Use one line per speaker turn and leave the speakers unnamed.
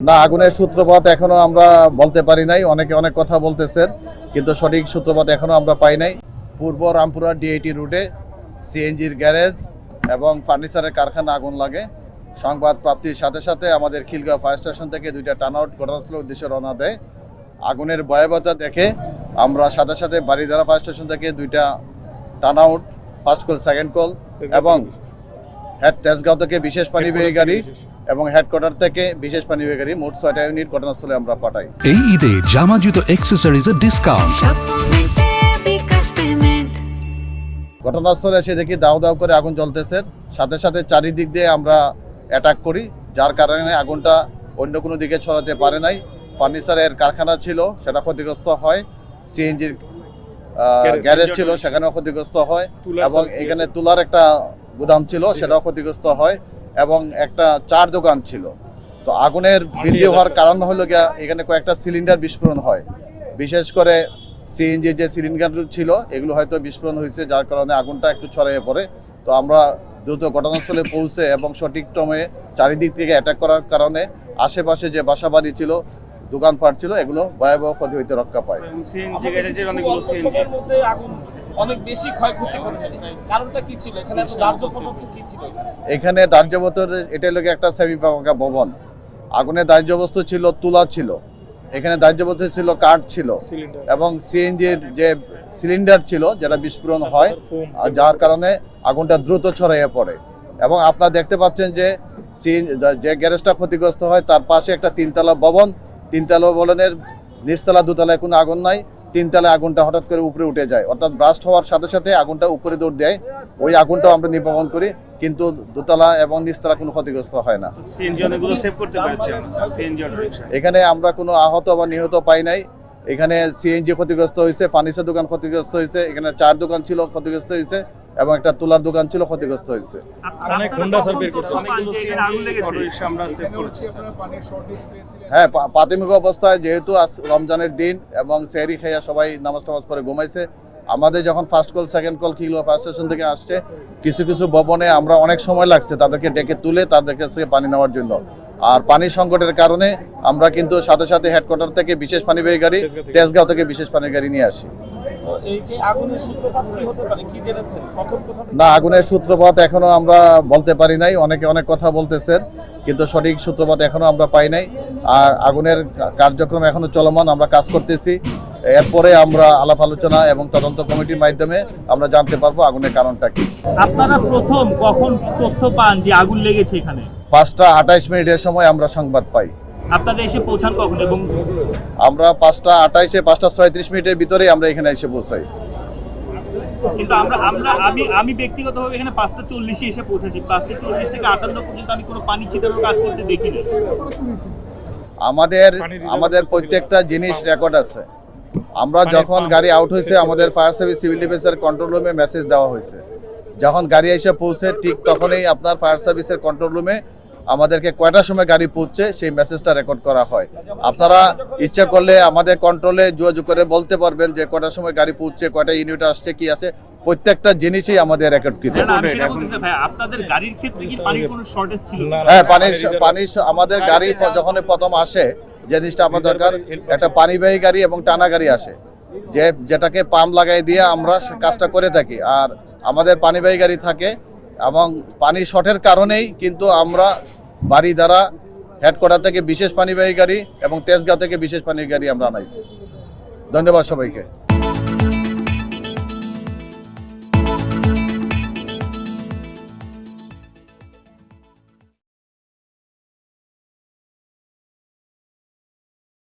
না, আগুনের সূত্রপাত এখনও আমরা বলতে পারি নাই। অনেকে অনেক কথা বলতেছেন, কিন্তু সঠিক সূত্রপাত এখনও আমরা পাই নাই। পূর্ব রামপুরা ডিআইটি রুটে সিএনজির গ্যারেজ এবং ফার্নিচারের কারখানা আগুন লাগে। সংবাদ প্রাপ্তির সাথে সাথে আমাদের খিলগাঁও ফায়ার স্টেশন থেকে দুইটা টার্ন আউট ঘটনাস্থলের উদ্দেশ্যে রওনা দেয়। আগুনের ভয়াবহতা দেখে আমরা সাথে সাথে বাড়িধারা ফায়ার স্টেশন থেকে দুইটা turn out first call, second call এবং হেড তেজগাঁও থেকে বিশেষ পানিবাহী গাড়ি এবং হেডকোয়ার্টার থেকে বিশেষ পানিবাহী গাড়ি মোট ছয়টা ইউনিট ঘটনাস্থলে আমরা পাঠাই।
এই ঈদে জামা জুতো অ্যাক্সেসরিজের ডিসকাউন্ট
ঘটনাস্থলে এসে দেখি দাও দাও করে আগুন জ্বলতেছে। সাথে সাথে চারিদিক দিয়ে আমরা অ্যাটাক করি যার কারণে আগুনটা অন্য কোনো দিকে ছড়াতে পারে নাই। ফার্নিচারের কারখানা ছিল সেটা ক্ষতিগ্রস্ত হয়। সিএনজির গ্যারেজ ছিল। সেখানেও ক্ষতিগ্রস্ত হয়। এবং এখানে তুলার একটা গুদাম ছিল। সেটাও ক্ষতিগ্রস্ত হয়। এবং একটা চার দোকান ছিল। তো আগুনের বৃদ্ধি হওয়ার কারণ হলো গিয়া এখানে কয়েকটা সিলিন্ডার বিস্ফোরণ হয়। বিশেষ করে সিএনজি যে সিলিন্ডার ছিল এগুলো হয়তো বিস্ফোরণ হয়েছে যার কারণে আগুনটা একটু ছড়িয়ে পড়ে। তো আমরা দ্রুত ঘটনাস্থলে পৌঁছে এবং সঠিক সময়ে চারিদিক থেকে অ্যাটাক করার কারণে আশেপাশে যে বাসাবাড়ি ছিল দোকানপাট ছিল এগুলো ভয়াবহ ক্ষতি হইতে রক্ষা পায়।
অনেক বেশি ক্ষয়ক্ষতি করেছে। কারণটা কি ছিল? এখানে এত দাহ্য পদার্থ কি ছিল এখানে?
এখানে দাহ্যবস্ত এটা লোকে একটা সেমি পাকা ভবন। আগুনে দাহ্যবস্তু ছিল তুলা ছিল। এখানে দাহ্যবস্তু ছিল কাঠ ছিল। এবং সিএনজির যে সিলিন্ডার ছিল যেটা বিস্ফোরণ হয় আর যার কারণে আগুনটা দ্রুত ছড়াইয়ে পড়ে। এবং আপনারা দেখতে পাচ্ছেন যে যে গ্যারেজটা ক্ষতিগ্রস্ত হয় তার পাশে একটা তিনতলা ভবন। তিনতলা ভবনের নিচতলা দুতলায় কোনো আগুন নাই। তিনতলায় আগুনটা হঠাৎ করে উপরে উঠে যায়। অর্থাৎ ব্রাস্ট হওয়ার সাথে সাথে আগুনটা উপরে দৌড় দেয়। ওই আগুনটাও আমরা নির্বাপন করি কিন্তু দোতলা এবং নিচতলা কোনো ক্ষতিগ্রস্ত হয় না। এখানে আমরা কোনো আহত বা নিহত পাই নাই। এখানে সিএনজি ক্ষতিগ্রস্ত হয়েছে ফার্নিচার দোকান ক্ষতিগ্রস্ত হয়েছে এখানে চার দোকান ছিল ক্ষতিগ্রস্ত হয়েছে। এবং একটা তুলার দোকান ছিল ক্ষতিগ্রস্ত হয়েছে। হ্যাঁ প্রাথমিক অবস্থায় যেহেতু আজ রমজানের দিন এবং সেহরি খাইয়া সবাই নামাজ টামাজ পরে ঘুমাইছে আমাদের যখন first call second call kilo first station থেকে আসছে কিছু কিছু ভবনে আমরা অনেক সময় লাগছে তাদেরকে ডেকে তুলে তাদের কাছ থেকে পানি নেওয়ার জন্য। আর পানি সংকটের কারণে আমরা কিন্তু সাথে সাথে হেডকোয়ার্টার থেকে বিশেষ পানি পানিবাহী গাড়ি তেজগাঁও থেকে। বিশেষ পানি গাড়ি নিয়ে আসি।
তো এই যে আগুনের সূত্রপাত কি হতে পারে? কি জেনেছেন? প্রথম কথা
না আগুনের সূত্রপাত এখনও আমরা বলতে পারি নাই। অনেকে অনেক কথা বলতেছেন কিন্তু সঠিক সূত্রপাত এখনও আমরা পাই নাই। আর আগুনের কার্যক্রম এখনও চলমান আমরা কাজ করতেছি। এরপরে আমরা আলাপ আলোচনা এবং তদন্ত কমিটির মাধ্যমে আমরা জানতে পারব আগুনের কারণটা কি।
আপনারা প্রথম কখন তথ্য পান যে আগুন লেগেছে এখানে?
পাঁচটা আঠাইশ মিনিটের সময় আমরা সংবাদ পাই।
আপনারা এসে পৌঁছান কখন এবং
আমরা পাঁচটা আঠাইশে পাঁচটা ছয়ত্রিশ মিনিটের ভিতরেই আমরা এখানে এসে পৌঁছাই।
কিন্তু আমরা আমরা আমি আমি ব্যক্তিগতভাবে এখানে পাঁচটা চল্লিশে এসে পৌঁছেছি। পাঁচটা চল্লিশ থেকে আটান্ন পর্যন্ত আমি কোনো পানি ছিটানোর কাজ করতে দেখিনি।
আমাদের আমাদের প্রত্যেকটা জিনিস রেকর্ড আছে। আমরা যখন গাড়ি আউট হয়েছে আমাদের ফায়ার সার্ভিস সিভিল ডিফেন্সের কন্ট্রোল রুমে মেসেজ দেওয়া হয়েছে। যখন গাড়ি এসে পৌঁছে ঠিক তখনই আপনার ফায়ার সার্ভিসের কন্ট্রোল রুমে আমাদেরকে কয়টার সময় গাড়ি পৌঁছে সেই মেসেজটা রেকর্ড করা হয়। আপনারা ইচ্ছা করলে আমাদের কন্ট্রোলে যোগাযোগ করে বলতে পারবেন যে কয়টার সময় গাড়ি পৌঁছে কয়টা ইউনিট আসছে কি আছে। প্রত্যেকটা জিনিসই আমাদের রেকর্ডকৃত
না, না, আমি সেটা বলতেছি না, ভাই আপনাদের গাড়ির ক্ষেত্রে কি পানির কোনো শর্টেজ ছিল?
হ্যাঁ পানির পানির আমাদের গাড়ি যখন প্রথম আসে যে জিনিসটা আমার দরকার একটা পানিবাহী গাড়ি এবং টানা গাড়ি আসে। যে যেটাকে পাম্প লাগাই দিয়ে আমরা কাজটা করে থাকি। আর আমাদের পানিবাহী গাড়ি থাকে এবং পানি শর্টের কারণেই কিন্তু আমরা বাড়ি দ্বারা হেডকোয়ার্টার থেকে বিশেষ পানিবাহী গাড়ি এবং তেজগাঁও থেকে বিশেষ পানির গাড়ি আমরা আনাইছি। ধন্যবাদ সবাইকে।